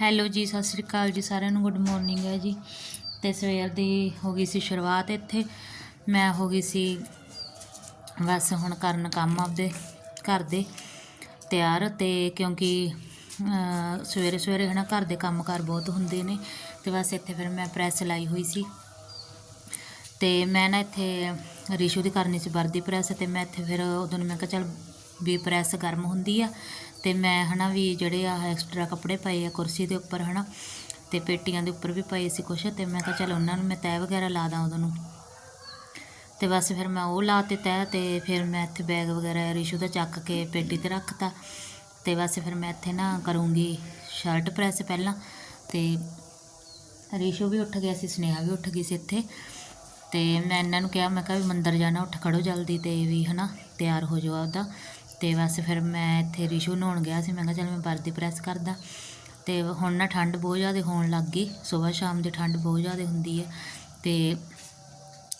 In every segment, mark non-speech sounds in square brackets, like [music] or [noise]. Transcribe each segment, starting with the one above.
Hello ਜੀ, ਸਤਿ ਸ੍ਰੀ ਅਕਾਲ ਜੀ, ਸਾਰਿਆਂ ਨੂੰ ਗੁੱਡ ਮਾਰਨਿੰਗ ਹੈ ਜੀ। ਤੇ ਸਵੇਰ ਦੀ ਹੋ ਗਈ ਸੀ ਸ਼ੁਰੂਆਤ ਇੱਥੇ। ਮੈਂ ਹੋ ਗਈ ਸੀ ਬਸ ਹੁਣ ਕਰਨ ਕੰਮ ਆਪਦੇ ਘਰ ਦੇ ਤਿਆਰ। ਤੇ ਕਿਉਂਕਿ ਸਵੇਰੇ ਸਵੇਰੇ ਹਨਾ ਘਰ ਦੇ ਕੰਮ ਕਾਰ ਬਹੁਤ ਹੁੰਦੇ ਨੇ। ਤੇ ਬਸ ਇੱਥੇ ਫਿਰ ਮੈਂ ਪ੍ਰੈਸ ਲਾਈ ਹੋਈ ਸੀ। ਤੇ ਮੈਂ ਨਾ ਇੱਥੇ ਰਿਸ਼ੂ ਦੀ ਕਰਨੀ ਸੀ ਵਰਦੀ ਪ੍ਰੈਸ। ਤੇ ਮੈਂ ਇੱਥੇ ਫਿਰ ਉਦੋਂ ਮੈਂ ਕਿਹਾ ਚਲ ਵੀ ਪ੍ਰੈਸ ਗਰਮ ਹੁੰਦੀ ਆ। ਤੇ ਮੈਂ ਹਨਾ ਵੀ ਜਿਹੜੇ ਆ ਐਕਸਟਰਾ ਕੱਪੜੇ ਪਏ ਆ ਕੁਰਸੀ ਦੇ ਉੱਪਰ ਹਨਾ, ਤੇ ਪੇਟੀਆਂ ਦੇ ਉੱਪਰ ਵੀ ਪਏ ਸੀ ਕੁਛ, ਤੇ ਮੈਂ ਕਿਹਾ ਚੱਲ ਉਹਨਾਂ ਨੂੰ ਮੈਂ ਤੈਅ ਵਗੈਰਾ ਲਾ ਦਾਂ ਉਦੋਂ ਨੂੰ। ਤੇ ਬਸ ਫਿਰ ਮੈਂ ਉਹ ਲਾ ਤੇ ਤੈਅ ਤੇ ਫਿਰ ਮੈਂ ਇੱਥੇ ਬੈਗ ਵਗੈਰਾ ਰਿਸ਼ੂ ਦਾ ਚੱਕ ਕੇ ਪੇਟੀ ਤੇ ਰੱਖਤਾ। ਤੇ ਬਸ ਫਿਰ ਮੈਂ ਇੱਥੇ ਨਾ ਕਰੂੰਗੀ ਸ਼ਰਟ ਪ੍ਰੈਸ ਪਹਿਲਾਂ, ਤੇ ਰਿਸ਼ੂ ਵੀ ਉੱਠ ਗਿਆ ਸੀ, ਸਨੇਹਾ ਵੀ ਉੱਠ ਗਈ ਸੀ ਇੱਥੇ। ਤੇ ਮੈਂ ਇਹਨਾਂ ਨੂੰ ਕਿਹਾ, ਮੈਂ ਕਿਹਾ ਵੀ ਮੰਦਰ ਜਾਣਾ, ਉੱਠ ਖੜੋ ਜਲਦੀ ਤੇ ਵੀ ਹਨਾ ਤਿਆਰ ਹੋ ਜਾਓ ਆਪਦਾ। ਤੇ ਬਸ ਫਿਰ ਮੈਂ ਇੱਥੇ ਰਿਸ਼ੂ ਨਹਾਉਣ ਗਿਆ ਸੀ, ਮੈਂ ਕਿਹਾ ਚੱਲ ਮੈਂ ਵਰਦੀ ਪ੍ਰੈਸ ਕਰਦਾ। ਤੇ ਹੁਣ ਨਾ ਠੰਡ ਬਹੁਤ ਜ਼ਿਆਦਾ ਹੋਣ ਲੱਗ ਗਈ ਸਵੇਰ ਸ਼ਾਮ ਦੀ ਠੰਡ ਬਹੁਤ ਜ਼ਿਆਦਾ ਹੁੰਦੀ ਹੈ। ਤੇ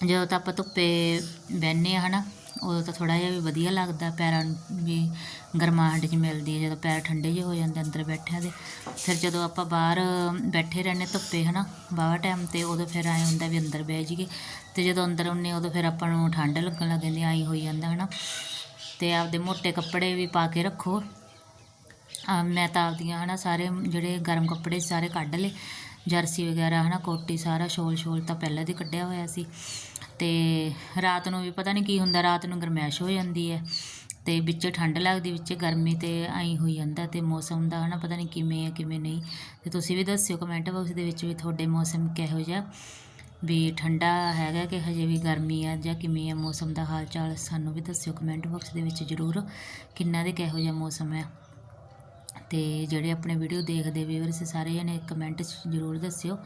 ਜਦੋਂ ਤਾਂ ਆਪਾਂ ਧੁੱਪੇ ਬਹਿੰਦੇ ਆ ਹਨਾ, ਉਦੋਂ ਤਾਂ ਥੋੜਾ ਜਿਹਾ ਵੀ ਵਧੀਆ ਲੱਗਦਾ, ਪੈਰਾਂ ਨੂੰ ਵੀ ਗਰਮਾਹਟ ਜਿਹੀ ਮਿਲਦੀ ਹੈ, ਜਦੋਂ ਪੈਰ ਠੰਡੇ ਜਿਹੇ ਹੋ ਜਾਂਦੇ ਅੰਦਰ ਬੈਠਿਆਂ ਦੇ। ਫਿਰ ਜਦੋਂ ਆਪਾਂ ਬਾਹਰ ਬੈਠੇ ਰਹਿੰਦੇ ਧੁੱਪੇ ਹਨਾ ਬਾਵਾ ਟਾਈਮ ਤੇ ਉਦੋਂ ਫਿਰ ਐਂ ਹੁੰਦਾ ਵੀ ਅੰਦਰ ਬਹਿ ਜਾਈਏ। ਤੇ ਜਦੋਂ ਅੰਦਰ ਹੁੰਨੇ ਉਦੋਂ ਫਿਰ ਆਪਾਂ ਨੂੰ ਠੰਡ ਲੱਗਣ ਲੱਗ ਜਾਂਦੀ ਆਈ ਹੋਈ ਜਾਂਦਾ ਹਨਾ। ਤੇ ਆਪਦੇ ਮੋٹے ਕੱਪੜੇ ਵੀ ਪਾ ਕੇ ਰੱਖੋ। ਮੈਂ ਤਾਂ ਆਪਦੀਆਂ ਹਨਾ ਸਾਰੇ ਜਿਹੜੇ ਗਰਮ ਕੱਪੜੇ ਸਾਰੇ ਕੱਢ ਲਏ। ਜਰਸੀ ਵਗੈਰਾ ਹਨਾ, ਕੋਟੀ ਸਾਰਾ, ਸ਼ੋਲ ਸ਼ੋਲ ਤਾਂ ਪਹਿਲਾਂ ਦੀ ਕੱਢਿਆ ਹੋਇਆ ਸੀ। ਤੇ ਰਾਤ ਨੂੰ ਵੀ ਪਤਾ ਨਹੀਂ ਕੀ ਹੁੰਦਾ, ਰਾਤ ਨੂੰ ਗਰਮੈਸ਼ ਹੋ ਜਾਂਦੀ ਹੈ। ਤੇ ਵਿੱਚ ਠੰਡ ਲੱਗਦੀ, ਵਿੱਚ ਗਰਮੀ ਤੇ ਐਂ ਹੋਈ ਜਾਂਦਾ ਤੇ ਮੌਸਮ ਦਾ ਹਨਾ ਪਤਾ ਨਹੀਂ ਕਿਵੇਂ ਹੈ, ਕਿਵੇਂ ਨਹੀਂ। ਤੇ ਤੁਸੀਂ ਵੀ ਦੱਸਿਓ ਕਮੈਂਟ ਬਾਕਸ ਦੇ ਵਿੱਚ ਵੀ ਤੁਹਾਡੇ ਮੌਸਮ ਕਿਹੋ ਜਿਹਾ। ਵੀ ਠੰਡਾ ਹੈਗਾ ਕਿ ਹਜੇ ਵੀ ਗਰਮੀ ਆ ਜਾਂ ਕਿਵੇਂ ਆ ਮੌਸਮ ਦਾ ਹਾਲ ਚਾਲ ਸਾਨੂੰ ਵੀ ਦੱਸਿਓ ਕਮੈਂਟ ਬਾਕਸ ਦੇ ਵਿੱਚ ਜ਼ਰੂਰ ਕਿੰਨਾ ਦੇ ਕਿਹੋ ਜਿਹਾ ਮੌਸਮ ਹੈ ਤੇ ਜਿਹੜੇ ਆਪਣੇ ਵੀਡੀਓ ਦੇਖਦੇ ਵੀਵਰਸ ਸਾਰੇ ਜਣੇ ਕਮੈਂਟ ਜ਼ਰੂਰ ਦੱਸਿਓ।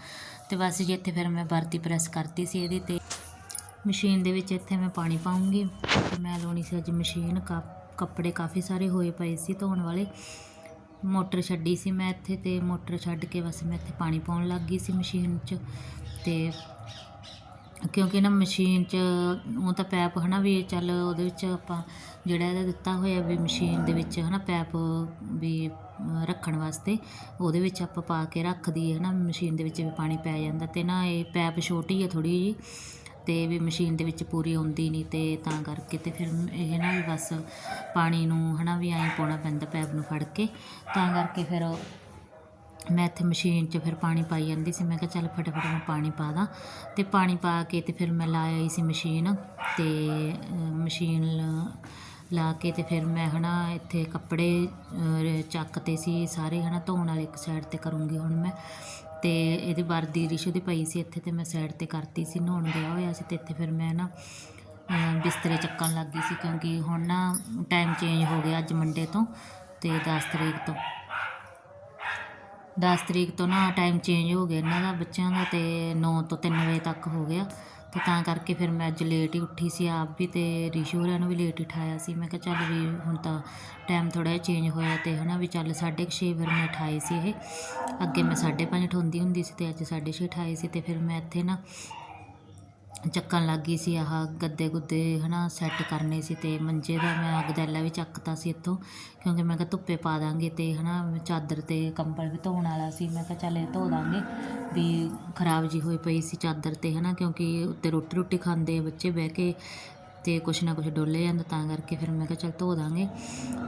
ਤੇ ਬਸ ਜੀ ਇੱਥੇ ਫਿਰ ਮੈਂ ਵਰਤੀ ਪ੍ਰੈਸ ਕਰਤੀ ਸੀ ਇਹਦੀ ਤੇ ਮਸ਼ੀਨ ਦੇ ਵਿੱਚ ਇੱਥੇ ਮੈਂ ਪਾਣੀ ਪਾਉਂਗੀ। ਤੇ ਮੈਂ ਲਾਉਣੀ ਸੀ ਅੱਜ ਮਸ਼ੀਨ ਕਾ- ਕੱਪੜੇ ਕਾਫੀ ਸਾਰੇ ਹੋਏ ਪਏ ਸੀ ਧੋਣ ਵਾਲੇ। ਮੋਟਰ ਛੱਡੀ ਸੀ ਮੈਂ ਇੱਥੇ ਤੇ ਮੋਟਰ ਛੱਡ ਕੇ ਬਸ ਮੈਂ ਇੱਥੇ ਪਾਣੀ ਪਾਉਣ ਲੱਗ ਗਈ ਸੀ ਮਸ਼ੀਨ 'ਚ। ਤੇ ਕਿਉਂਕਿ ਨਾ ਮਸ਼ੀਨ 'ਚ ਉਹ ਤਾਂ ਪੈਪ ਹੈ ਨਾ ਵੀ ਚੱਲ ਉਹਦੇ ਵਿੱਚ ਆਪਾਂ ਜਿਹੜਾ ਇਹਦਾ ਦਿੱਤਾ ਹੋਇਆ ਵੀ ਮਸ਼ੀਨ ਦੇ ਵਿੱਚ ਹੈ ਨਾ ਪੈਪ ਵੀ ਰੱਖਣ ਵਾਸਤੇ, ਉਹਦੇ ਵਿੱਚ ਆਪਾਂ ਪਾ ਕੇ ਰੱਖ ਦਈਏ ਨਾ ਮਸ਼ੀਨ ਦੇ ਵਿੱਚ ਵੀ ਪਾਣੀ ਪੈ ਜਾਂਦਾ ਅਤੇ ਨਾ ਇਹ ਪੈਪ ਛੋਟੀ ਹੈ ਥੋੜ੍ਹੀ ਜਿਹੀ ਅਤੇ ਵੀ ਮਸ਼ੀਨ ਦੇ ਵਿੱਚ ਪੂਰੀ ਆਉਂਦੀ ਨਹੀਂ ਅਤੇ ਤਾਂ ਕਰਕੇ ਤੇ ਫਿਰ ਇਹ ਨਾ ਵੀ ਬਸ ਪਾਣੀ ਨੂੰ ਹੈ ਨਾ ਵੀ ਐਂ ਪਾਉਣਾ ਪੈਂਦਾ ਪੈਪ ਨੂੰ ਫੜ ਕੇ, ਤਾਂ ਕਰਕੇ ਫਿਰ ਮੈਂ ਇੱਥੇ ਮਸ਼ੀਨ 'ਚ ਫਿਰ ਪਾਣੀ ਪਾਈ ਜਾਂਦੀ ਸੀ। ਮੈਂ ਕਿਹਾ ਚੱਲ ਫਟਾਫਟ ਮੈਂ ਪਾਣੀ ਪਾ ਦਾਂ। ਅਤੇ ਪਾਣੀ ਪਾ ਕੇ ਤੇ ਫਿਰ ਮੈਂ ਲਾ ਆਈ ਸੀ ਮਸ਼ੀਨ। ਅਤੇ ਮਸ਼ੀਨ ਲ- ਲਾ ਕੇ ਤੇ ਫਿਰ ਮੈਂ ਹੈ ਨਾ ਇੱਥੇ ਕੱਪੜੇ ਅਹ, ਚੱਕਤੇ ਸੀ ਸਾਰੇ ਹੈ ਨਾ ਧੋਣ ਵਾਲੇ ਇੱਕ ਸਾਈਡ ਤੇ ਕਰੂੰਗੀ ਹੁਣ ਮੈਂ। ਅਤੇ ਇਹਦੀ ਵਰਦੀ ਰਿਸ਼ੂ ਦੀ ਪਈ ਸੀ ਇੱਥੇ ਤੇ ਮੈਂ ਸਾਈਡ ਤੇ ਕਰਤੀ ਸੀ ਨਹਾਉਣ ਗਿਆ ਹੋਇਆ ਸੀ ਅਤੇ ਇੱਥੇ ਫਿਰ ਮੈਂ ਨਾ ਬਿਸਤਰੇ ਚੱਕਣ ਲੱਗ ਗਈ ਸੀ। ਕਿਉਂਕਿ ਹੁਣ ਨਾ ਟਾਈਮ ਚੇਂਜ ਹੋ ਗਿਆ ਅੱਜ ਮੰਡੇ ਤੋਂ ਅਤੇ 10 ਤਰੀਕ ਤੋਂ। ਦਸ ਤਰੀਕ ਤੋਂ ਨਾ ਟਾਈਮ ਚੇਂਜ ਹੋ ਗਿਆ ਇਹਨਾਂ ਦਾ, ਬੱਚਿਆਂ ਦਾ ਅਤੇ ਨੌ ਤੋਂ ਤਿੰਨ ਵਜੇ ਤੱਕ ਹੋ ਗਿਆ। ਅਤੇ ਤਾਂ ਕਰਕੇ ਫਿਰ ਮੈਂ ਅੱਜ ਲੇਟ ਹੀ ਉੱਠੀ ਸੀ ਆਪ ਵੀ ਅਤੇ ਰਿਸ਼ੂ ਹੋਰਾਂ ਨੂੰ ਵੀ ਲੇਟ ਹੀ ਉਠਾਇਆ ਸੀ। ਮੈਂ ਕਿਹਾ ਚੱਲ ਵੀ ਹੁਣ ਤਾਂ ਟਾਈਮ ਥੋੜ੍ਹਾ ਜਿਹਾ ਚੇਂਜ ਹੋਇਆ ਅਤੇ ਹੈ ਨਾ ਵੀ ਚੱਲ 6:30 ਫਿਰ ਮੈਂ ਉਠਾਏ ਸੀ ਇਹ। ਅੱਗੇ ਮੈਂ 5:30 ਉਠਾਉਂਦੀ ਹੁੰਦੀ ਸੀ ਅਤੇ ਅੱਜ 6:30 ਉਠਾਏ ਸੀ ਅਤੇ ਫਿਰ ਮੈਂ ਇੱਥੇ ਨਾ ਚੱਕਣ ਲੱਗ ਗਈ ਸੀ, ਆਹ ਗੱਦੇ ਗੁੱਦੇ ਹੈ ਨਾ ਸੈੱਟ ਕਰਨੇ ਸੀ ਅਤੇ ਮੰਜੇ ਦਾ ਮੈਂ ਗਦੈਲਾ ਵੀ ਚੱਕਤਾ ਸੀ ਇੱਥੋਂ, ਕਿਉਂਕਿ ਮੈਂ ਕਿਹਾ ਧੁੱਪੇ ਪਾ ਦਾਂਗੇ ਹੈ ਨਾ ਚਾਦਰ ਤੇ ਕੰਬਲ ਵੀ ਧੋਣ ਵਾਲਾ ਸੀ, ਮੈਂ ਕਿਹਾ ਚੱਲ ਇਹ ਧੋ ਦਾਂਗੇ, ਵੀ ਖਰਾਬ ਜਿਹੀ ਹੋਈ ਪਈ ਸੀ ਚਾਦਰ ਤੇ ਹੈ ਨਾ ਕਿਉਂਕਿ ਉੱਤੇ ਰੋਟੀ ਰੋਟੀ ਖਾਂਦੇ ਬੱਚੇ ਬਹਿ ਕੇ ਤੇ ਕੁਛ ਨਾ ਕੁਛ ਡੋਲੇ ਜਾਂਦਾ, ਤਾਂ ਕਰਕੇ ਫਿਰ ਮੈਂ ਕਿਹਾ ਚੱਲ ਧੋ ਦਾਂਗੇ।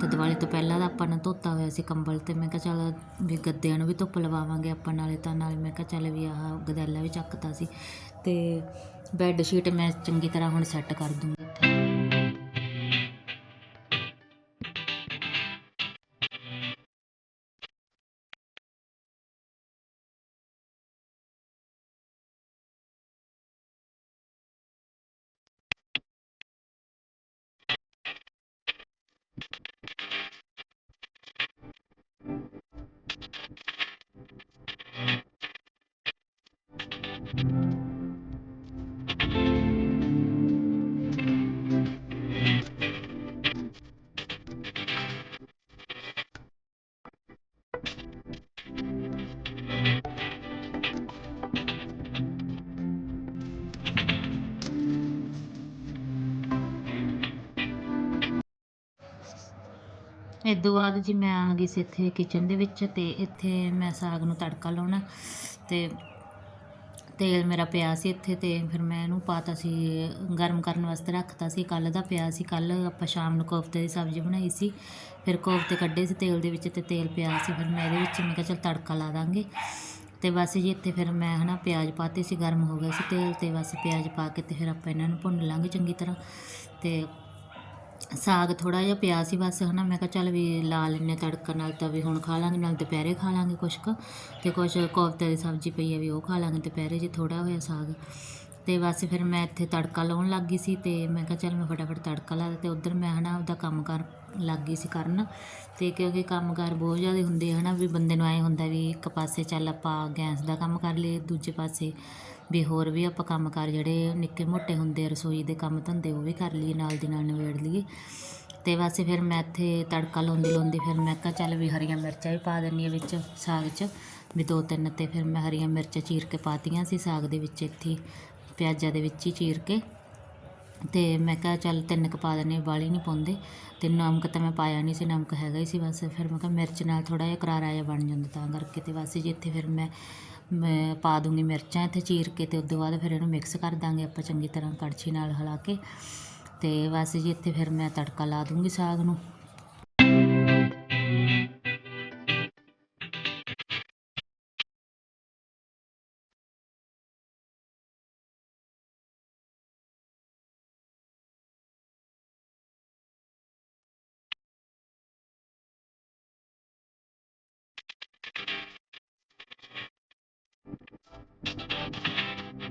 ਤੇ ਦੀਵਾਲੀ ਤੋਂ ਪਹਿਲਾਂ ਤਾਂ ਆਪਾਂ ਨੇ ਧੋਤਾ ਹੋਇਆ ਸੀ ਕੰਬਲ ਤੇ ਮੈਂ ਕਿਹਾ ਚੱਲ ਵੀ ਗੱਦਿਆਂ ਨੂੰ ਵੀ ਧੁੱਪ ਲਵਾਵਾਂਗੇ ਆਪਾਂ ਨਾਲੇ, ਤਾਂ ਨਾਲੇ ਮੈਂ ਕਿਹਾ ਚੱਲ ਵੀ ਆਹ ਗਦੈਲਾ ਵੀ ਚੱਕਤਾ ਸੀ। ਤੇ ਬੈੱਡ ਸ਼ੀਟ ਮੈਂ ਚੰਗੀ ਤਰ੍ਹਾਂ ਹੁਣ ਸੈੱਟ ਕਰ ਦੂੰਗੀ। ਇੱਥੇ ਇਹ ਤੋਂ ਬਾਅਦ ਜੀ ਮੈਂ ਆ ਗਈ ਸੀ ਇੱਥੇ ਕਿਚਨ ਦੇ ਵਿੱਚ ਅਤੇ ਇੱਥੇ ਮੈਂ ਸਾਗ ਨੂੰ ਤੜਕਾ ਲਾਉਣਾ ਅਤੇ ਤੇਲ ਮੇਰਾ ਪਿਆ ਸੀ ਇੱਥੇ ਤੇ ਫਿਰ ਮੈਂ ਇਹਨੂੰ ਪਾਤਾ ਸੀ, ਗਰਮ ਕਰਨ ਵਾਸਤੇ ਰੱਖਤਾ ਸੀ। ਕੱਲ ਦਾ ਪਿਆ ਸੀ ਕੱਲ ਆਪਾਂ ਸ਼ਾਮ ਨੂੰ ਕੋਫਤੇ ਦੀ ਸਬਜ਼ੀ ਬਣਾਈ ਸੀ। ਫਿਰ ਕੋਫਤੇ ਕੱਢੇ ਸੀ ਤੇਲ ਦੇ ਵਿੱਚ ਤੇ ਤੇਲ ਪਿਆ ਸੀ। ਫਿਰ ਮੈਂ ਇਹਦੇ ਵਿੱਚ ਮੈਂ ਕਿਹਾ ਚਲ ਤੜਕਾ ਲਾ ਦਾਂਗੇ। ਤੇ ਬਸ ਜੀ ਇੱਥੇ ਫਿਰ ਮੈਂ ਹਨਾ ਪਿਆਜ਼ ਪਾਤੇ ਸੀ, ਗਰਮ ਹੋ ਗਿਆ ਸੀ ਤੇਲ ਤੇ ਬਸ ਪਿਆਜ਼ ਪਾ ਕੇ ਤੇ ਫਿਰ ਆਪਾਂ ਇਹਨਾਂ ਨੂੰ ਭੁੰਨ ਲਾਂਗੇ ਚੰਗੀ ਤਰ੍ਹਾਂ। ਤੇ ਸਾਗ ਥੋੜਾ ਜਿਹਾ ਪਿਆ ਸੀ ਬਸ, ਹਨਾ। ਮੈਂ ਕਿਹਾ ਚੱਲ ਵੀ ਲਾ ਲੈਨੇ ਤੜਕਾ, ਨਾਲ ਤਾਂ ਵੀ ਹੁਣ ਖਾ ਲਾਂਗੇ, ਨਾਲ ਦੁਪਹਿਰੇ ਖਾ ਲਾਂਗੇ ਕੁਛ ਕੁ। ਤੇ ਕੁਛ ਕੋਫਤੇ ਦੀ ਸਬਜ਼ੀ ਪਈ ਹੈ ਵੀ ਉਹ ਖਾ ਲਾਂਗੇ ਦੁਪਹਿਰੇ ਜੇ ਥੋੜਾ ਹੋਇਆ ਸਾਗ। ਤੇ ਬਸ ਫਿਰ ਮੈਂ ਇੱਥੇ ਤੜਕਾ ਲਾਉਣ ਲੱਗ ਗਈ ਸੀ ਤੇ ਮੈਂ ਕਿਹਾ ਚੱਲ ਮੈਂ ਫਟਾਫਟ ਤੜਕਾ ਲਾ ਦਾਂ ਤੇ ਉਧਰ ਮੈਂ, ਹਨਾ, ਆਪਦਾ ਕੰਮ ਕਰ ਲੱਗ ਗਈ ਸੀ ਕਰਨ। ਤੇ ਕਿਉਂਕਿ ਕੰਮਕਾਰ ਬਹੁਤ ਜ਼ਿਆਦਾ ਹੁੰਦੇ ਆ, ਹਨਾ, ਵੀ ਬੰਦੇ ਨੂੰ ਐ ਹੁੰਦਾ ਵੀ ਇੱਕ ਪਾਸੇ ਚੱਲ ਆਪਾਂ ਗੈਸ ਦਾ ਕੰਮ ਕਰ ਲਈਏ, ਦੂਜੇ ਪਾਸੇ ਵੀ ਹੋਰ ਵੀ ਆਪਾਂ ਕੰਮ ਕਾਰ ਜਿਹੜੇ ਨਿੱਕੇ ਮੋਟੇ ਹੁੰਦੇ ਰਸੋਈ ਦੇ ਕੰਮ ਧੰਦੇ ਉਹ ਵੀ ਕਰ ਲਈਏ, ਨਾਲ ਦੀ ਨਾਲ ਨਿਬੇੜ ਲਈਏ। ਤੇ ਬਸ ਫਿਰ ਮੈਂ ਇੱਥੇ ਤੜਕਾ ਲਾਉਂਦੀ ਲਾਉਂਦੀ ਫਿਰ ਮੈਂ ਕਿਹਾ ਚੱਲ ਵੀ ਹਰੀਆਂ ਮਿਰਚਾਂ ਵੀ ਪਾ ਦਿੰਦੀ ਹਾਂ ਵਿੱਚ, ਸਾਗ 'ਚ। ਵੀ ਦੋ ਤਿੰਨ ਤੇ ਫਿਰ ਮੈਂ ਹਰੀਆਂ ਮਿਰਚਾਂ ਚੀਰ ਕੇ ਪਾਤੀਆਂ ਸੀ ਸਾਗ ਦੇ ਵਿੱਚ ਇੱਥੇ ਪਿਆਜ਼ਾਂ ਦੇ ਵਿੱਚ ਹੀ ਚੀਰ ਕੇ। ਤੇ ਮੈਂ ਕਿਹਾ ਚੱਲ ਤਿੰਨ ਕੁ ਪਾ ਦਿੰਦੇ ਵਾਲੀ ਨਹੀਂ ਪਾਉਂਦੇ। ਤੇ ਨਮਕ ਤਾਂ ਮੈਂ ਪਾਇਆ ਨਹੀਂ ਸੀ, ਨਮਕ ਹੈਗਾ ਹੀ ਸੀ ਬਸ। ਫਿਰ ਮੈਂ ਕਿਹਾ ਮਿਰਚ ਨਾਲ ਥੋੜਾ ਜਿਹਾ ਕਰਾਰਾ ਜਿਹਾ ਬਣ ਜਾਂਦਾ ਤਾਂ ਕਰਕੇ ਤੇ ਬਸ ਜੀ ਇੱਥੇ ਫਿਰ ਮੈਂ ਮੈਂ ਪਾ ਦੂੰਗੀ ਮਿਰਚਾਂ ਇੱਥੇ ਚੀਰ ਕੇ ਤੇ ਉਸ ਤੋਂ ਬਾਅਦ ਫਿਰ ਇਹਨੂੰ ਮਿਕਸ ਕਰ ਦਾਂਗੇ ਆਪਾਂ ਚੰਗੀ ਤਰ੍ਹਾਂ ਕੜਛੀ ਨਾਲ ਹਿਲਾ ਕੇ ਤੇ ਬਸ ਜੀ ਇੱਥੇ ਫਿਰ ਮੈਂ ਤੜਕਾ ਲਾ ਦੂੰਗੀ ਸਾਗ ਨੂੰ।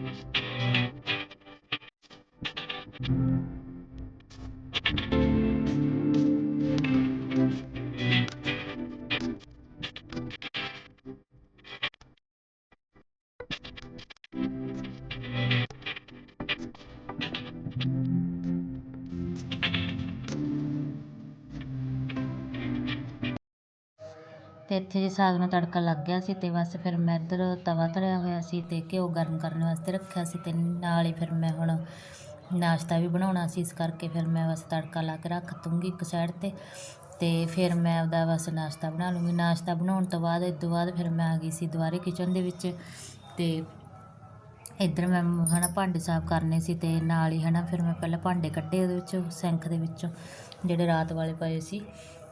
Thank you. ਅਤੇ ਇੱਥੇ ਜੀ ਸਾਗ ਨੂੰ ਤੜਕਾ ਲੱਗ ਗਿਆ ਸੀ ਤੇ ਬਸ ਫਿਰ ਮੈਂ ਇੱਧਰ ਤਵਾ ਧਰਿਆ ਹੋਇਆ ਸੀ ਅਤੇ ਘਿਓ ਗਰਮ ਕਰਨ ਵਾਸਤੇ ਰੱਖਿਆ ਸੀ ਅਤੇ ਨਾਲ ਹੀ ਫਿਰ ਮੈਂ ਹੁਣ ਨਾਸ਼ਤਾ ਵੀ ਬਣਾਉਣਾ ਸੀ, ਇਸ ਕਰਕੇ ਫਿਰ ਮੈਂ ਬਸ ਤੜਕਾ ਲਾ ਕੇ ਰੱਖ ਦੂੰਗੀ ਇੱਕ ਸਾਈਡ ਤੇ ਅਤੇ ਫਿਰ ਮੈਂ ਆਪਦਾ ਬਸ ਨਾਸ਼ਤਾ ਬਣਾ ਲੂੰਗੀ। ਨਾਸ਼ਤਾ ਬਣਾਉਣ ਤੋਂ ਬਾਅਦ, ਇਸ ਤੋਂ ਬਾਅਦ ਫਿਰ ਮੈਂ ਆ ਗਈ ਸੀ ਦੁਬਾਰੇ ਕਿਚਨ ਦੇ ਵਿੱਚ ਅਤੇ ਇੱਧਰ ਮੈਂ ਹਨਾ ਭਾਂਡੇ ਸਾਫ਼ ਕਰਨੇ ਸੀ ਤੇ ਨਾਲ ਹੀ ਹਨਾ ਫਿਰ ਮੈਂ ਪਹਿਲਾਂ ਭਾਂਡੇ ਕੱਢੇ ਉਹਦੇ ਵਿੱਚੋਂ ਸਿੰਕ ਦੇ ਵਿੱਚੋਂ ਜਿਹੜੇ ਰਾਤ ਵਾਲੇ ਪਏ ਸੀ।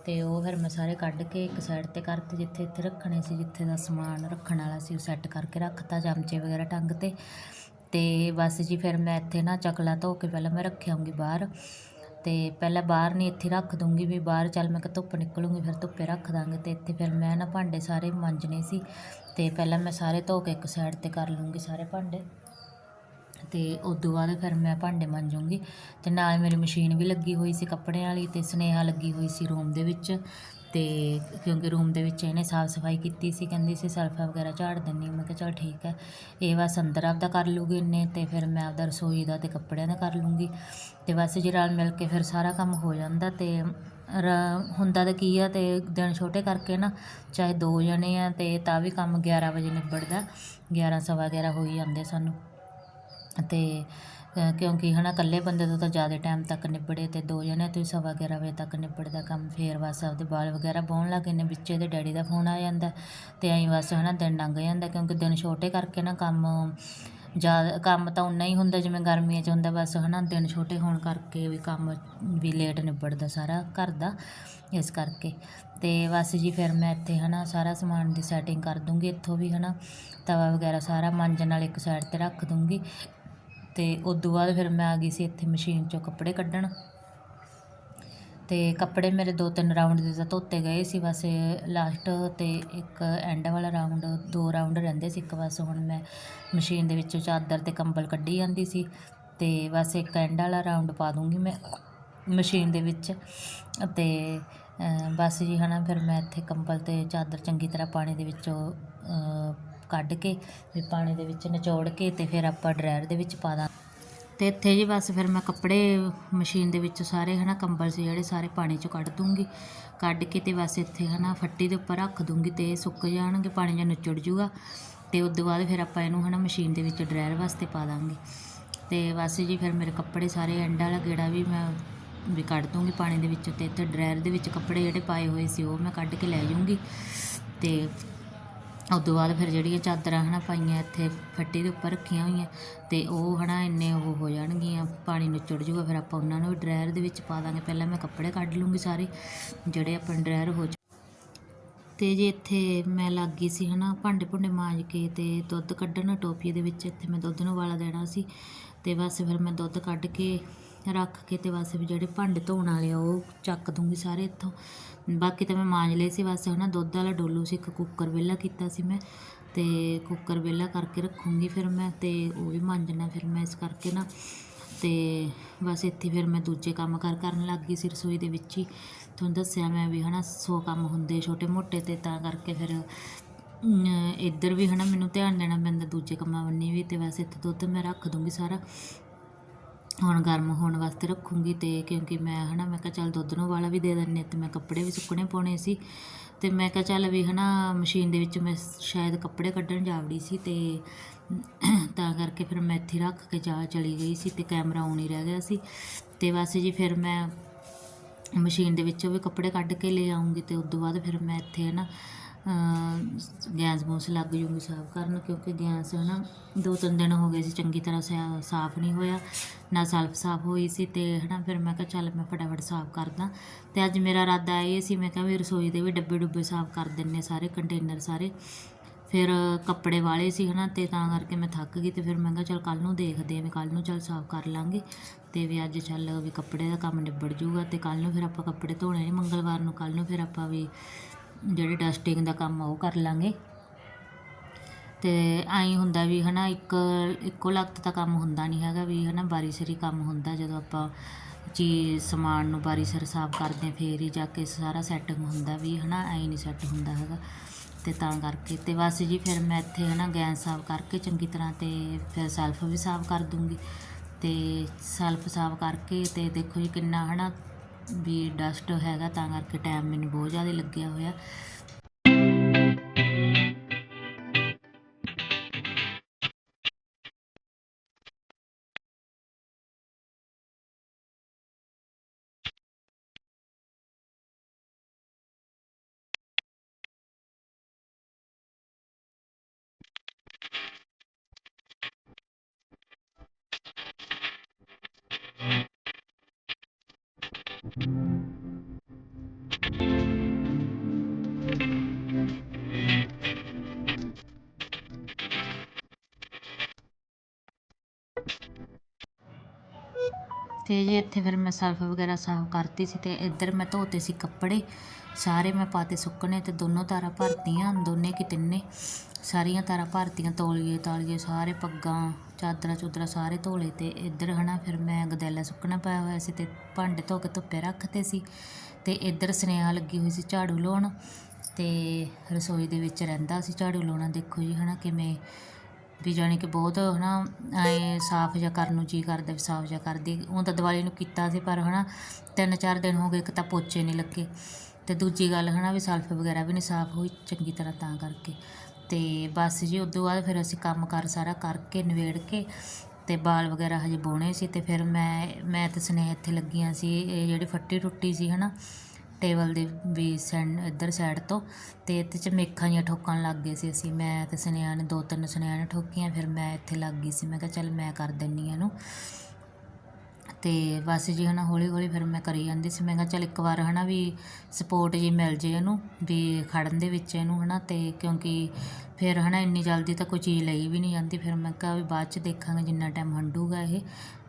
ਅਤੇ ਉਹ ਫਿਰ ਮੈਂ ਸਾਰੇ ਕੱਢ ਕੇ ਇੱਕ ਸਾਈਡ ਤੇ ਕਰਤੇ, ਜਿੱਥੇ ਇੱਥੇ ਰੱਖਣੇ ਸੀ, ਜਿੱਥੇ ਦਾ ਸਮਾਨ ਰੱਖਣ ਵਾਲਾ ਸੀ, ਉਹ ਸੈੱਟ ਕਰਕੇ ਰੱਖਤਾ, ਚਮਚੇ ਵਗੈਰਾ ਟੰਗ ਤੇ। ਅਤੇ ਬਸ ਜੀ ਫਿਰ ਮੈਂ ਇੱਥੇ ਨਾ ਚਕਲਾ ਧੋ ਕੇ ਪਹਿਲਾਂ ਮੈਂ ਰੱਖਿਆਉਂਗੀ ਬਾਹਰ। ਅਤੇ ਪਹਿਲਾਂ ਬਾਹਰ ਨਹੀਂ ਇੱਥੇ ਰੱਖ ਦੂੰਗੀ ਵੀ ਬਾਹਰ ਚੱਲ ਮੈਂ ਕਿ ਧੁੱਪ ਨਿਕਲੂੰਗੀ, ਫਿਰ ਧੁੱਪੇ ਰੱਖ ਦਾਂਗੇ। ਅਤੇ ਇੱਥੇ ਫਿਰ ਮੈਂ ਨਾ ਭਾਂਡੇ ਸਾਰੇ ਮਾਂਜਣੇ ਸੀ। ਅਤੇ ਪਹਿਲਾਂ ਮੈਂ ਸਾਰੇ ਧੋ ਕੇ ਇੱਕ ਸਾਈਡ ਤੇ ਕਰ ਲੂੰਗੀ ਸਾਰੇ ਭਾਂਡੇ। ਤੇ ਉਸ ਤੋਂ ਬਾਅਦ ਫਿਰ ਮੈਂ ਭਾਂਡੇ ਮਾਂਜੂੰਗੀ ਤੇ ਨਾਲ ਮੇਰੀ ਮਸ਼ੀਨ ਵੀ ਲੱਗੀ ਹੋਈ ਸੀ ਕੱਪੜਿਆਂ ਵਾਲੀ ਤੇ ਸਨੇਹਾ ਲੱਗੀ ਹੋਈ ਸੀ ਰੂਮ ਦੇ ਵਿੱਚ ਤੇ ਕਿਉਂਕਿ ਰੂਮ ਦੇ ਵਿੱਚ ਇਹਨੇ ਸਾਫ਼ ਸਫ਼ਾਈ ਕੀਤੀ ਸੀ, ਕਹਿੰਦੀ ਸੀ ਸਲਫਾ ਵਗੈਰਾ ਝਾੜ ਦਿੰਨੀ ਮੈਂ ਕਿਹਾ ਚਲ ਠੀਕ ਹੈ। ਇਹ ਬਸ ਅੰਦਰ ਆਪਦਾ ਕਰ ਲੂਗੀ ਇਹਨੇ ਤੇ ਫਿਰ ਮੈਂ ਆਪਦਾ ਰਸੋਈ ਦਾ ਤੇ ਕੱਪੜਿਆਂ ਦਾ ਕਰ ਲੂੰਗੀ। ਤੇ ਬਸ ਜੇ ਰਲ ਮਿਲ ਕੇ ਫਿਰ ਸਾਰਾ ਕੰਮ ਹੋ ਜਾਂਦਾ ਤੇ ਰ- ਹੁੰਦਾ ਤਾਂ ਕੀ ਆ ਤੇ ਦਿਨ ਛੋਟੇ ਕਰਕੇ ਨਾ ਚਾਹੇ ਦੋ ਜਣੇ ਆ ਤੇ ਤਾਂ ਵੀ ਕੰਮ 11 ਵਜੇ ਨਿਬੜਦਾ 11 ਸਵਾ 11 ਹੋਈ ਹੀ ਜਾਂਦੇ ਸਾਨੂੰ। ਅਤੇ ਕਿਉਂਕਿ ਹੈ ਨਾ ਇਕੱਲੇ ਬੰਦੇ ਤੋਂ ਤਾਂ ਜ਼ਿਆਦਾ ਟਾਈਮ ਤੱਕ ਨਿਬੜੇ ਅਤੇ ਦੋ ਜਣੇ ਤੋਂ ਹੀ ਸਵਾ 11 ਵਜੇ ਤੱਕ ਨਿਬੜਦਾ ਕੰਮ, ਫਿਰ ਬਸ ਆਪਦੇ ਬਾਲ ਵਗੈਰਾ ਬਾਉਣ ਲੱਗ ਜਾਂਦੇ, ਵਿੱਚ ਦੇ ਡੈਡੀ ਦਾ ਫੋਨ ਆ ਜਾਂਦਾ ਅਤੇ ਐਂ ਬਸ ਹੈ ਨਾ ਦਿਨ ਲੰਘ ਜਾਂਦਾ ਕਿਉਂਕਿ ਦਿਨ ਛੋਟੇ ਕਰਕੇ ਨਾ ਕੰਮ ਜ਼ਿਆਦਾ, ਕੰਮ ਤਾਂ ਉਨਾ ਹੀ ਹੁੰਦਾ ਜਿਵੇਂ ਗਰਮੀਆਂ 'ਚ ਹੁੰਦਾ ਬਸ ਹੈ ਨਾ ਦਿਨ ਛੋਟੇ ਹੋਣ ਕਰਕੇ ਵੀ ਕੰਮ ਵੀ ਲੇਟ ਨਿਬੜਦਾ ਸਾਰਾ ਘਰ ਦਾ ਇਸ ਕਰਕੇ। ਅਤੇ ਬਸ ਜੀ ਫਿਰ ਮੈਂ ਇੱਥੇ ਹੈ ਨਾ ਸਾਰਾ ਸਮਾਨ ਦੀ ਸੈਟਿੰਗ ਕਰ ਦੂੰਗੀ ਇੱਥੋਂ ਵੀ ਹੈ ਨਾ ਤਵਾ ਵਗੈਰਾ ਸਾਰਾ ਮਾਂਜਣ ਨਾਲ ਇੱਕ ਸਾਈਡ ਤੇ ਰੱਖ ਦੂੰਗੀ ਤੇ ਉਦੋਂ ਬਾਅਦ ਫਿਰ ਮੈਂ ਆ ਗਈ ਸੀ ਇੱਥੇ ਮਸ਼ੀਨ 'ਚੋਂ ਕੱਪੜੇ ਕੱਢਣ। ਤੇ ਕੱਪੜੇ ਮੇਰੇ ਦੋ ਤਿੰਨ ਰਾਊਂਡ ਦੇ ਤਾਂ ਧੋਤੇ ਗਏ ਸੀ, ਬਸ ਲਾਸਟ ਤੇ ਇੱਕ ਐਂਡ ਵਾਲਾ ਰਾਊਂਡ ਦੋ ਰਾਊਂਡ ਰਹਿੰਦੇ ਸੀ, ਇੱਕ ਬਸ ਹੁਣ ਮੈਂ ਮਸ਼ੀਨ ਦੇ ਵਿੱਚੋਂ ਚਾਦਰ ਤੇ ਕੰਬਲ ਕੱਢੀ ਜਾਂਦੀ ਸੀ ਤੇ ਬਸ ਇੱਕ ਐਂਡ ਵਾਲਾ ਰਾਊਂਡ ਪਾ ਦੂੰਗੀ ਮੈਂ ਮਸ਼ੀਨ ਦੇ ਵਿੱਚ। ਤੇ ਬਸ ਜੀ ਹਨਾ, ਫਿਰ ਮੈਂ ਇੱਥੇ ਕੰਬਲ ਤੇ ਚਾਦਰ ਚੰਗੀ ਤਰ੍ਹਾਂ ਪਾਣੀ ਦੇ ਵਿੱਚੋਂ ਕੱਢ ਕੇ ਵੀ ਪਾਣੀ ਦੇ ਵਿੱਚ ਨਿਚੋੜ ਕੇ ਤੇ ਫਿਰ ਆਪਾਂ ਡਰਾਇਰ ਦੇ ਵਿੱਚ ਪਾ ਦਾਂ ਤੇ ਇੱਥੇ ਜੀ ਬਸ ਫਿਰ ਮੈਂ ਕੱਪੜੇ ਮਸ਼ੀਨ ਦੇ ਵਿੱਚ ਸਾਰੇ ਹਨਾ ਕੰਬਲ ਸੀ ਜਿਹੜੇ ਸਾਰੇ ਪਾਣੀ ਚੋਂ ਕੱਢ ਦੂੰਗੀ। ਕੱਢ ਕੇ ਤੇ ਬਸ ਇੱਥੇ ਹਨਾ ਫੱਟੀ ਦੇ ਉੱਪਰ ਰੱਖ ਦੂੰਗੀ ਤੇ ਸੁੱਕ ਜਾਣਗੇ, ਪਾਣੀ ਜਾਂ ਨੁਚੜ ਜੂਗਾ। ਤੇ ਉਸ ਤੋਂ ਬਾਅਦ ਫਿਰ ਆਪਾਂ ਇਹਨੂੰ ਹਨਾ ਮਸ਼ੀਨ ਦੇ ਵਿੱਚ ਡਰਾਇਰ ਵਾਸਤੇ ਪਾ ਦਾਂਗੇ। ਤੇ ਬਸ ਜੀ ਫਿਰ ਮੇਰੇ ਕੱਪੜੇ ਸਾਰੇ ਐਂਡ ਵਾਲਾ ਗੇੜਾ ਵੀ ਮੈਂ ਵੀ ਕੱਢ ਦੂੰਗੀ ਪਾਣੀ ਦੇ ਵਿੱਚੋਂ ਤੇ ਇੱਥੇ ਡਰਾਇਰ ਦੇ ਵਿੱਚ ਕੱਪੜੇ ਜਿਹੜੇ ਪਾਏ ਹੋਏ ਸੀ ਉਹ ਮੈਂ ਕੱਢ ਕੇ ਲੈ ਜਾਊਂਗੀ ਤੇ ਉਸ ਤੋਂ ਬਾਅਦ ਫਿਰ ਜਿਹੜੀਆਂ ਚਾਦਰਾਂ ਹੈ ਨਾ ਪਾਈਆਂ ਇੱਥੇ ਫੱਟੀ ਦੇ ਉੱਪਰ ਰੱਖੀਆਂ ਹੋਈਆਂ ਅਤੇ ਉਹ ਹੈ ਨਾ ਇੰਨੇ ਉਹ ਹੋ ਜਾਣਗੀਆਂ, ਪਾਣੀ ਨਿਚੜ ਜੂਗਾ ਫਿਰ ਆਪਾਂ ਉਹਨਾਂ ਨੂੰ ਵੀ ਡਰਾਇਰ ਦੇ ਵਿੱਚ ਪਾ ਦਾਂਗੇ। ਪਹਿਲਾਂ ਮੈਂ ਕੱਪੜੇ ਕੱਢ ਲੂੰਗੀ ਸਾਰੇ, ਜਿਹੜੇ ਆਪਣੇ ਡਰਾਇਰ ਹੋ ਚੁ- ਤੇ ਜੇ ਇੱਥੇ ਮੈਂ ਲੱਗ ਗਈ ਸੀ ਨਾ ਭਾਂਡੇ ਭੁੰਡੇ ਮਾਂਜ ਕੇ ਅਤੇ ਦੁੱਧ ਕੱਢਣ ਟੋਪੀ ਦੇ ਵਿੱਚ, ਇੱਥੇ ਮੈਂ ਦੁੱਧ ਨੂੰ ਵਾਲਾ ਦੇਣਾ ਸੀ ਅਤੇ ਬਸ ਫਿਰ ਮੈਂ ਦੁੱਧ ਕੱਢ ਕੇ ਰੱਖ ਕੇ ਅਤੇ ਬਸ ਵੀ ਜਿਹੜੇ ਭਾਂਡੇ ਧੋਣ ਵਾਲੇ ਆ ਉਹ ਚੱਕ ਦੂੰਗੀ ਸਾਰੇ ਇੱਥੋਂ। ਬਾਕੀ ਤਾਂ ਮੈਂ ਮਾਂਜ ਲਏ ਸੀ, ਬਸ ਹਨਾ, ਦੁੱਧ ਵਾਲਾ ਡੋਲੂ ਸੀ, ਇੱਕ ਕੁੱਕਰ ਵਿਹਲਾ ਕੀਤਾ ਸੀ ਮੈਂ, ਤੇ ਕੁੱਕਰ ਵਿਹਲਾ ਕਰਕੇ ਰੱਖੂੰਗੀ ਫਿਰ ਮੈਂ, ਤੇ ਉਹ ਵੀ ਮਾਂਜਣਾ ਫਿਰ ਮੈਂ ਇਸ ਕਰਕੇ ਨਾ, ਤੇ ਬਸ ਇੱਥੇ ਫਿਰ ਮੈਂ ਦੂਜੇ ਕੰਮ ਕਰ ਕਰਨ ਲੱਗ ਗਈ ਸੀ ਰਸੋਈ ਦੇ ਵਿੱਚ ਹੀ। ਤੁਹਾਨੂੰ ਦੱਸਿਆ ਮੈਂ ਵੀ ਹਨਾ, ਸੌ ਕੰਮ ਹੁੰਦੇ ਛੋਟੇ ਮੋਟੇ, ਤੇ ਤਾਂ ਕਰਕੇ ਫਿਰ ਇੱਧਰ ਵੀ ਹਨਾ ਮੈਨੂੰ ਧਿਆਨ ਦੇਣਾ ਪੈਂਦਾ ਦੂਜੇ ਕੰਮਾਂ ਬੰਨੀ ਵੀ, ਤੇ ਵੈਸੇ ਇੱਥੇ ਦੁੱਧ ਮੈਂ ਰੱਖ ਦੂੰਗੀ ਸਾਰਾ। ਹੁਣ ਗਰਮ ਹੋਣ ਵਾਸਤੇ ਰੱਖੂੰਗੀ ਤੇ ਕਿਉਂਕਿ ਮੈਂ ਹਨਾ, ਮੈਂ ਕਿਹਾ ਚੱਲ ਦੁੱਧ ਨੂੰ ਵਾਲਾ ਵੀ ਦੇ ਦਿੰਨੇ ਤੇ ਮੈਂ ਕੱਪੜੇ ਵੀ ਸੁੱਕਣੇ ਪਾਉਣੇ ਸੀ ਤੇ ਮੈਂ ਕਿਹਾ ਚੱਲ ਵੀ ਹਨਾ, ਮਸ਼ੀਨ ਦੇ ਵਿੱਚ ਮੈਂ ਸ਼ਾਇਦ ਕੱਪੜੇ ਕੱਢਣ ਜਾਵੜੀ ਸੀ ਤੇ [clears throat] ਤਾਂ ਕਰਕੇ ਫਿਰ ਮੈਂ ਇੱਥੇ ਰੱਖ ਕੇ ਜਾ ਚਲੀ ਗਈ ਸੀ ਤੇ ਕੈਮਰਾ ਔਨ ਹੀ ਰਹਿ ਗਿਆ ਸੀ ਤੇ ਬਸ ਜੀ ਫਿਰ ਮੈਂ ਮਸ਼ੀਨ ਦੇ ਵਿੱਚੋਂ ਵੀ ਕੱਪੜੇ ਕੱਢ ਕੇ ਲੈ ਆਉਂਗੀ ਤੇ ਉਸ ਤੋਂ ਬਾਅਦ ਫਿਰ ਮੈਂ ਇੱਥੇ ਨਾ ਗੈਸ ਗੂਸ ਲੱਗ ਜੂਗੀ ਸਾਫ਼ ਕਰਨ ਕਿਉਂਕਿ ਗੈਸ ਹੈ ਨਾ ਦੋ ਤਿੰਨ ਦਿਨ ਹੋ ਗਏ ਸੀ ਚੰਗੀ ਤਰ੍ਹਾਂ ਸਾ- ਸਾਫ਼ ਨਹੀਂ ਹੋਇਆ, ਨਾ ਸਲਫ ਸਾਫ਼ ਹੋਈ ਸੀ ਤੇ ਨਾ ਫਿਰ ਮੈਂ ਕਿਹਾ ਚੱਲ ਮੈਂ ਫਟਾਫਟ ਸਾਫ਼ ਕਰਦਾ। ਤੇ ਅੱਜ ਮੇਰਾ ਇਰਾਦਾ ਇਹ ਸੀ, ਮੈਂ ਕਿਹਾ ਵੀ ਰਸੋਈ ਦੇ ਵੀ ਡੱਬੇ ਡੁੱਬੇ ਸਾਫ਼ ਕਰ ਦਿੰਨੇ ਸਾਰੇ, ਕੰਟੇਨਰ ਸਾਰੇ। ਫਿਰ ਕੱਪੜੇ ਵਾਲੇ ਸੀ ਹਨਾ ਤੇ ਤਾਂ ਕਰਕੇ ਮੈਂ ਥੱਕ ਗਈ ਤੇ ਫਿਰ ਮੈਂ ਕਿਹਾ ਚੱਲ ਕੱਲ ਨੂੰ ਦੇਖਦੇ ਆ ਵੀ ਕੱਲ ਨੂੰ ਚੱਲ ਸਾਫ਼ ਕਰ ਲਾਂਗੇ। ਤੇ ਵੀ ਅੱਜ ਚੱਲ ਵੀ ਕੱਪੜੇ ਦਾ ਕੰਮ ਨਿਬੜ ਜੂਗਾ ਤੇ ਕੱਲ ਨੂੰ ਫਿਰ ਆਪਾਂ ਕੱਪੜੇ ਧੋਣੇ ਨੇ, ਮੰਗਲਵਾਰ ਨੂੰ ਕੱਲ ਨੂੰ ਫਿਰ ਆਪਾਂ ਵੀ ਜਿਹੜੇ ਡਸਟਿੰਗ ਦਾ ਕੰਮ ਆ, ਉਹ ਕਰ ਲਾਂਗੇ। ਤੇ ਐਂ ਹੁੰਦਾ ਵੀ ਹਨਾ, ਇੱਕ, ਇੱਕੋ ਲਖਤ ਤਾਂ ਕੰਮ ਹੁੰਦਾ ਨਹੀਂ ਹੈਗਾ ਵੀ ਹਨਾ ਬਾਰੀ ਸਿਰੀ ਕੰਮ ਹੁੰਦਾ ਜਦੋਂ ਆਪਾਂ ਚੀਜ਼, ਸਮਾਨ ਨੂੰ ਬਾਰੀ ਸਿਰ ਸਾਫ਼ ਕਰਦੇ ਹਾਂ, ਫੇਰ ਹੀ ਜਾ ਕੇ ਸਾਰਾ ਸੈਟਿੰਗ ਹੁੰਦਾ ਵੀ ਹਨਾ, ਐਂ ਨਹੀਂ ਸੈੱਟ ਹੁੰਦਾ ਹੈਗਾ। ਤੇ ਤਾਂ ਕਰਕੇ, ਤੇ ਬਸ ਜੀ ਫਿਰ ਮੈਂ ਇੱਥੇ ਹਨਾ, ਗੈਸ ਸਾਫ਼ ਕਰਕੇ ਚੰਗੀ ਤਰ੍ਹਾਂ ਤੇ ਫਿਰ ਸੈਲਫ ਵੀ ਸਾਫ਼ ਕਰ ਦੂੰਗੀ। ਤੇ ਸੈਲਫ ਸਾਫ਼ ਕਰਕੇ ਤੇ ਦੇਖੋ ਜੀ ਕਿੰਨਾ ਹਨਾ ਵੀ ਡਸਟ ਹੈਗਾ ਤਾਂ ਕਰਕੇ ਟਾਈਮ ਮੈਨੂੰ ਬਹੁਤ ਜ਼ਿਆਦਾ ਲੱਗਿਆ ਹੋਇਆ। ਅਤੇ ਜੀ ਇੱਥੇ ਫਿਰ ਮੈਂ ਸਰਫ ਵਗੈਰਾ ਸਾਫ਼ ਕਰਤੀ ਸੀ ਅਤੇ ਇੱਧਰ ਮੈਂ ਧੋਤੇ ਸੀ ਕੱਪੜੇ, ਸਾਰੇ ਮੈਂ ਪਾਤੇ ਸੁੱਕਣੇ ਅਤੇ ਦੋਨੋਂ ਤਾਰਾਂ ਭਰਤੀਆਂ, ਦੋਨੇ ਕਿ ਤਿੰਨੇ, ਸਾਰੀਆਂ ਤਾਰਾਂ ਭਰਤੀਆਂ, ਤੌਲੀਏ, ਤਾਲੀਏ, ਸਾਰੇ ਪੱਗਾਂ, ਚਾਦਰਾਂ ਚੁਦਰਾਂ ਸਾਰੇ ਧੋਲੇ ਤੇ ਇੱਧਰ ਹਨਾ ਫਿਰ ਮੈਂ ਗਦੈਲਾ ਸੁੱਕਣਾ ਪਾਇਆ ਹੋਇਆ ਸੀ ਤੇ ਭਾਂਡੇ ਧੋ ਕੇ ਧੁੱਪੇ ਰੱਖਤੇ ਸੀ ਤੇ ਇੱਧਰ ਸਨੇਹਾ ਲੱਗੀ ਹੋਈ ਸੀ ਝਾੜੂ ਲਾਉਣ ਤੇ ਰਸੋਈ ਦੇ ਵਿੱਚ ਰਹਿੰਦਾ ਸੀ ਝਾੜੂ ਲਾਉਣਾ, ਦੇਖੋ ਜੀ ਹਨਾ ਕਿਵੇਂ ਵੀ ਜਾਣੀ ਕਿ ਬਹੁਤ ਹਨਾ, ਐ ਸਾਫ਼ ਜਿਹਾ ਕਰਨ ਨੂੰ ਜੀ ਕਰਦਾ ਵੀ ਸਾਫ਼ ਜਿਹਾ ਕਰਦੀ। ਉਹ ਤਾਂ ਦੀਵਾਲੀ ਨੂੰ ਕੀਤਾ ਸੀ, ਪਰ ਹਨਾ ਤਿੰਨ ਚਾਰ ਦਿਨ ਹੋ ਗਏ, ਇੱਕ ਤਾਂ ਪੋਚੇ ਨਹੀਂ ਲੱਗੇ ਤੇ ਦੂਜੀ ਗੱਲ ਹਨਾ ਵੀ ਸਲਫ ਵਗੈਰਾ ਵੀ ਨਹੀਂ ਸਾਫ਼ ਹੋਈ ਚੰਗੀ ਤਰ੍ਹਾਂ ਤਾਂ ਕਰਕੇ। ਤੇ ਬਸ ਜੀ, ਉਦੋਂ ਬਾਅਦ ਫਿਰ ਅਸੀਂ ਕੰਮ ਕਰ ਸਾਰਾ ਕਰਕੇ ਨਿਬੇੜ ਕੇ ਤੇ ਬਾਲ ਵਗੈਰਾ ਹਜੇ ਬੋਣੇ ਸੀ ਤੇ ਫਿਰ ਮੈਂ ਮੈਂ ਤੇ ਸਨੇਹ ਇੱਥੇ ਲੱਗੀਆਂ ਸੀ, ਇਹ ਜਿਹੜੀ ਫੱਟੀ ਟੁੱਟੀ ਸੀ ਹਨਾ ਟੇਬਲ ਦੇ ਵੀ ਸੈਂਡ, ਇੱਧਰ ਸਾਈਡ ਤੋਂ ਤੇ ਇਹਦੇ ਚ ਮੇਖਾਂ ਜਿਹੀਆਂ ਠੋਕਣ ਲੱਗ ਗਏ ਸੀ ਅਸੀਂ। ਮੈਂ ਤੇ ਸੁਨੇਹਾ ਨੇ, ਦੋ ਤਿੰਨ ਸੁਨੇਹਾ ਨੇ ਠੋਕੀਆਂ, ਫਿਰ ਮੈਂ ਇੱਥੇ ਲੱਗ ਗਈ ਸੀ। ਮੈਂ ਕਿਹਾ ਚੱਲ ਮੈਂ ਕਰ ਦਿੰਨੀ ਆ ਇਹਨੂੰ। ਤੇ ਬਸ ਜੀ ਹਨਾ ਹੌਲੀ ਹੌਲੀ ਫਿਰ ਮੈਂ ਕਰੀ ਜਾਂਦੀ ਸੀ। ਮੈਂ ਕਿਹਾ ਚੱਲ ਇੱਕ ਵਾਰ ਹਨਾ ਵੀ ਸਪੋਰਟ ਜੀ ਮਿਲ ਜੇ ਇਹਨੂੰ, ਵੀ ਖੜਨ ਦੇ ਵਿੱਚ ਇਹਨੂੰ ਹਨਾ ਤੇ ਕਿਉਂਕਿ ਫਿਰ ਹਨਾ ਇੰਨੀ ਜਲਦੀ ਤਾਂ ਕੋਈ ਚੀਜ਼ ਲਈ ਵੀ ਨਹੀਂ ਜਾਂਦੀ। ਫਿਰ ਮੈਂ ਕਿਹਾ ਵੀ ਬਾਅਦ ਚ ਦੇਖਾਂਗੇ ਜਿੰਨਾ ਟਾਈਮ ਹੰਡੂਗਾ ਇਹ।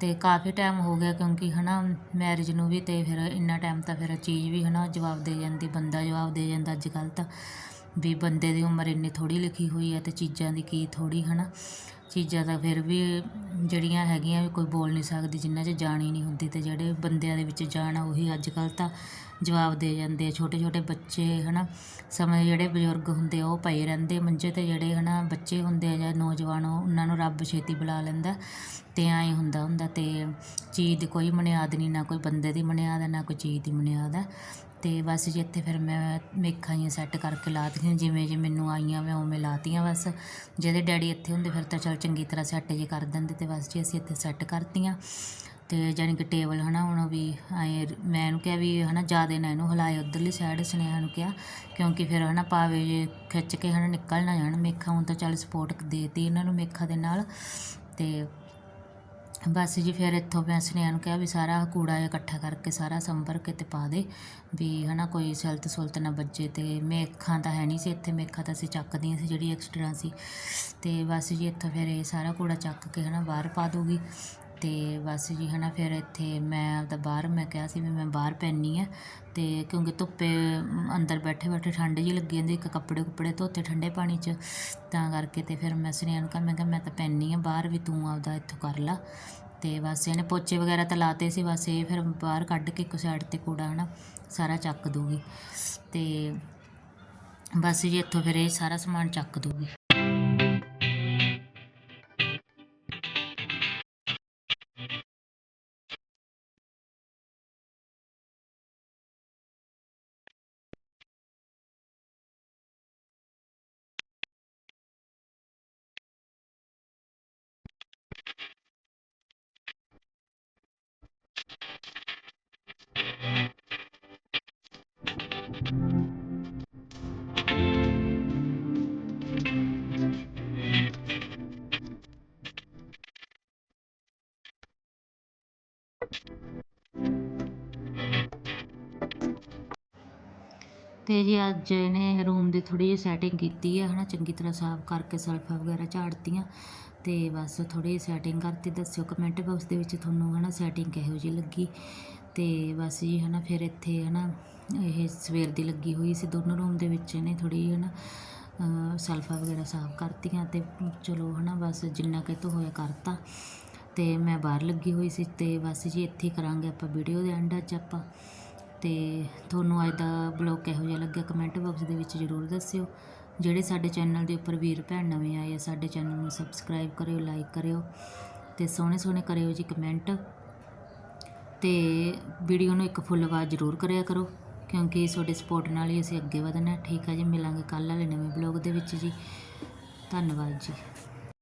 ਤੇ ਕਾਫੀ ਟਾਈਮ ਹੋ ਗਿਆ ਕਿਉਂਕਿ ਹਨਾ ਮੈਰਿਜ ਨੂੰ ਵੀ ਤੇ ਫਿਰ ਇੰਨਾ ਟਾਈਮ ਤਾਂ ਫਿਰ ਚੀਜ਼ ਵੀ ਹਨਾ ਜਵਾਬ ਦੇ ਜਾਂਦੀ, ਬੰਦਾ ਜਵਾਬ ਦੇ ਜਾਂਦਾ ਅੱਜ ਕੱਲ੍ਹ ਤਾਂ। ਵੀ ਬੰਦੇ ਦੀ ਉਮਰ ਇੰਨੀ ਥੋੜੀ ਲਿਖੀ ਹੋਈ ਹੈ ਤੇ ਚੀਜ਼ਾਂ ਦੀ ਕੀ ਥੋੜੀ ਹਨਾ। ਚੀਜ਼ਾਂ ਤਾਂ ਫਿਰ ਵੀ ਜਿਹੜੀਆਂ ਹੈਗੀਆਂ ਵੀ ਕੋਈ ਬੋਲ ਨਹੀਂ ਸਕਦੀ ਜਿਨ੍ਹਾਂ 'ਚ ਜਾਣ ਹੀ ਨਹੀਂ ਹੁੰਦੀ ਅਤੇ ਜਿਹੜੇ ਬੰਦਿਆਂ ਦੇ ਵਿੱਚ ਜਾਣ ਆ, ਉਹੀ ਅੱਜ ਕੱਲ੍ਹ ਤਾਂ ਜਵਾਬ ਦੇ ਜਾਂਦੇ ਆ। ਛੋਟੇ ਛੋਟੇ ਬੱਚੇ ਹੈ ਨਾ ਸਮੇਂ ਜਿਹੜੇ ਬਜ਼ੁਰਗ ਹੁੰਦੇ ਆ, ਉਹ ਪਏ ਰਹਿੰਦੇ ਮੰਜੇ ਤੇ, ਜਿਹੜੇ ਹੈ ਨਾ ਬੱਚੇ ਹੁੰਦੇ ਆ ਜਾਂ ਨੌਜਵਾਨ, ਉਹ- ਉਹਨਾਂ ਨੂੰ ਰੱਬ ਛੇਤੀ ਬੁਲਾ ਲੈਂਦਾ ਅਤੇ ਐਂ ਹੁੰਦਾ ਹੁੰਦਾ ਅਤੇ ਚੀਜ਼ ਦੀ ਕੋਈ ਬੁਨਿਆਦ ਨਹੀਂ, ਨਾ ਕੋਈ ਬੰਦੇ ਦੀ ਬੁਨਿਆਦ ਹੈ ਨਾ ਕੋਈ ਚੀਜ਼ ਦੀ ਬੁਨਿਆਦ ਹੈ ਅਤੇ ਬਸ ਜੀ ਇੱਥੇ ਫਿਰ ਮੈਂ ਮੇਖਾਂ ਜਿਹੀਆਂ ਸੈੱਟ ਕਰਕੇ ਲਾਤੀਆਂ, ਜਿਵੇਂ ਜੇ ਮੈਨੂੰ ਆਈਆਂ ਮੈਂ ਉਵੇਂ ਲਾਤੀਆਂ ਬਸ। ਜਿਹਦੇ ਡੈਡੀ ਇੱਥੇ ਹੁੰਦੇ ਫਿਰ ਤਾਂ ਚਲ ਚੰਗੀ ਤਰ੍ਹਾਂ ਸੈੱਟ ਜੇ ਕਰ ਦਿੰਦੇ ਅਤੇ ਬਸ ਜੀ ਅਸੀਂ ਇੱਥੇ ਸੈੱਟ ਕਰਤੀਆਂ। ਅਤੇ ਜਾਣੀ ਕਿ ਟੇਬਲ ਹੈ ਨਾ ਹੁਣ ਵੀ ਐ ਮੈਂ ਇਹਨੂੰ ਕਿਹਾ ਵੀ ਹੈ ਨਾ ਜ਼ਿਆਦਾ ਨਾ ਇਹਨੂੰ ਹਿਲਾਏ ਉਧਰਲੀ ਸਾਈਡ ਸੁਨੇਹਾ ਨੂੰ ਕਿਹਾ। ਕਿਉਂਕਿ ਫਿਰ ਹੈ ਨਾ ਪਾਵੇ ਜੇ ਖਿੱਚ ਕੇ ਹੈ ਹਨਾ ਨਿਕਲ ਨਾ ਜਾਣ, ਮੇਖਾ ਹੁਣ ਤਾਂ ਚੱਲ ਸਪੋਰਟ ਦੇਤੀ ਇਹਨਾਂ ਨੂੰ ਮੇਖਾ ਦੇ ਨਾਲ। ਅਤੇ ਬਸ ਜੀ ਫਿਰ ਇੱਥੋਂ ਮੈਂ ਸੁਨੇਹਾ ਨੂੰ ਕਿਹਾ ਵੀ ਸਾਰਾ ਕੂੜਾ ਇਕੱਠਾ ਕਰਕੇ ਸਾਰਾ ਸੰਭਰ ਕੇ ਤੇ ਪਾ ਦੇ ਵੀ ਹਨਾ ਕੋਈ ਸਲਤ ਸੁਲਤ ਨਾ ਵੱਜੇ ਤੇ ਮੇਖਾਂ ਤਾਂ ਹੈ ਨਹੀਂ ਸੀ ਇੱਥੇ, ਮੇਖਾਂ ਤਾਂ ਅਸੀਂ ਚੱਕਦੀਆਂ ਸੀ ਜਿਹੜੀ ਐਕਸਟਰਾ ਸੀ ਤੇ ਬਸ ਜੀ ਇੱਥੋਂ ਫਿਰ ਇਹ ਸਾਰਾ ਕੂੜਾ ਚੱਕ ਕੇ ਹਨਾ ਬਾਹਰ ਪਾ ਦੂਗੀ ਅਤੇ ਬਸ ਜੀ ਹੈ ਨਾ ਫਿਰ ਇੱਥੇ ਮੈਂ ਆਪਦਾ ਬਾਹਰ, ਮੈਂ ਕਿਹਾ ਸੀ ਵੀ ਮੈਂ ਬਾਹਰ ਪੈਣੀ ਹਾਂ ਅਤੇ ਕਿਉਂਕਿ ਧੁੱਪੇ ਅੰਦਰ ਬੈਠੇ ਬੈਠੇ ਠੰਡ ਜਿਹੀ ਲੱਗੀ ਜਾਂਦੀ ਇੱਕ ਕੱਪੜੇ ਕੁੱਪੜੇ ਧੋਤੇ ਠੰਡੇ ਪਾਣੀ 'ਚ, ਤਾਂ ਕਰਕੇ ਤੇ ਫਿਰ ਮੈਂ ਸੁਨੇਹਾ ਨੂੰ ਕਿਹਾ, ਮੈਂ ਕਿਹਾ ਮੈਂ ਤਾਂ ਪੈਣੀ ਹਾਂ ਬਾਹਰ ਵੀ ਤੂੰ ਆਪਦਾ ਇੱਥੋਂ ਕਰ ਲਾ। ਅਤੇ ਬਸ ਇਹਨੇ ਪੋਚੇ ਵਗੈਰਾ ਤਾਂ ਲਾਤੇ ਸੀ, ਬਸ ਇਹ ਫਿਰ ਬਾਹਰ ਕੱਢ ਕੇ ਇੱਕ ਸਾਈਡ ਤੇ ਕੂੜਾ ਹੈ ਨਾ ਸਾਰਾ ਚੱਕ ਦੂਗੀ ਅਤੇ ਬਸ ਜੀ ਇੱਥੋਂ ਫਿਰ ਇਹ ਸਾਰਾ ਸਮਾਨ ਚੱਕ ਦੂਗੀ ਤੇ ਜੀ ਅੱਜ ਇਹਨੇ ਰੂਮ ਦੀ ਥੋੜ੍ਹੀ ਜਿਹੀ ਸੈਟਿੰਗ ਕੀਤੀ ਹੈ ਹਨਾ, ਚੰਗੀ ਤਰ੍ਹਾਂ ਸਾਫ਼ ਕਰਕੇ ਸਲਫਾ ਵਗੈਰਾ ਝਾੜਤੀਆਂ ਤੇ ਬਸ ਥੋੜ੍ਹੀ ਜਿਹੀ ਸੈਟਿੰਗ ਕਰਤੀ। ਦੱਸਿਓ ਕਮੈਂਟ ਬਾਕਸ ਦੇ ਵਿੱਚ ਤੁਹਾਨੂੰ, ਹਨਾ ਸੈਟਿੰਗ ਕਿਹੋ ਜਿਹੀ ਲੱਗੀ? ਤੇ ਬਸ ਜੀ, ਹਨਾ, ਫਿਰ ਇੱਥੇ, ਹਨਾ, ਇਹ ਸਵੇਰ ਦੀ ਲੱਗੀ ਹੋਈ ਸੀ ਦੋਨੋਂ ਰੂਮ ਦੇ ਵਿੱਚ ਇਹਨੇ ਥੋੜ੍ਹੀ ਜਿਹੀ, ਹਨਾ, ਅਹ ਸਲਫਾ ਵਗੈਰਾ ਸਾਫ਼ ਕਰਤੀਆਂ ਤੇ ਚਲੋ, ਹਨਾ, ਬਸ ਜਿੰਨਾ ਕਿ ਇਹ ਤੋਂ ਹੋਇਆ ਕਰਤਾ। ਤੇ ਮੈਂ ਬਾਹਰ ਲੱਗੀ ਹੋਈ ਸੀ ਤੇ ਬਸ ਜੀ ਇੱਥੇ ਕਰਾਂਗੇ ਆਪਾਂ ਵੀਡੀਓ ਦੇ ਐਂਡ ਅੱਜ ਆਪਾਂ। ਅਤੇ ਤੁਹਾਨੂੰ ਅੱਜ ਦਾ ਬਲੌਗ ਕਿਹੋ ਜਿਹਾ ਲੱਗਿਆ ਕਮੈਂਟ ਬਾਕਸ ਦੇ ਵਿੱਚ ਜ਼ਰੂਰ ਦੱਸਿਓ। ਜਿਹੜੇ ਸਾਡੇ ਚੈਨਲ ਦੇ ਉੱਪਰ ਵੀਰ ਭੈਣ ਨਵੇਂ ਆਏ ਆ, ਸਾਡੇ ਚੈਨਲ ਨੂੰ ਸਬਸਕ੍ਰਾਈਬ ਕਰਿਓ ਲਾਈਕ ਕਰਿਓ ਤੇ ਸੋਹਣੇ ਸੋਹਣੇ ਕਰਿਓ ਜੀ ਕਮੈਂਟ ਤੇ ਵੀਡੀਓ ਨੂੰ ਇੱਕ ਫੁੱਲ ਆਵਾਜ਼ ਜ਼ਰੂਰ ਕਰਿਆ ਕਰੋ ਕਿਉਂਕਿ ਤੁਹਾਡੇ ਸਪੋਰਟ ਨਾਲ ਹੀ ਅਸੀਂ ਅੱਗੇ ਵਧਣਾ। ਠੀਕ ਹੈ ਜੀ, ਮਿਲਾਂਗੇ ਕੱਲ੍ਹ ਵਾਲੇ ਨਵੇਂ ਬਲੌਗ ਦੇ ਵਿੱਚ ਜੀ। ਧੰਨਵਾਦ ਜੀ।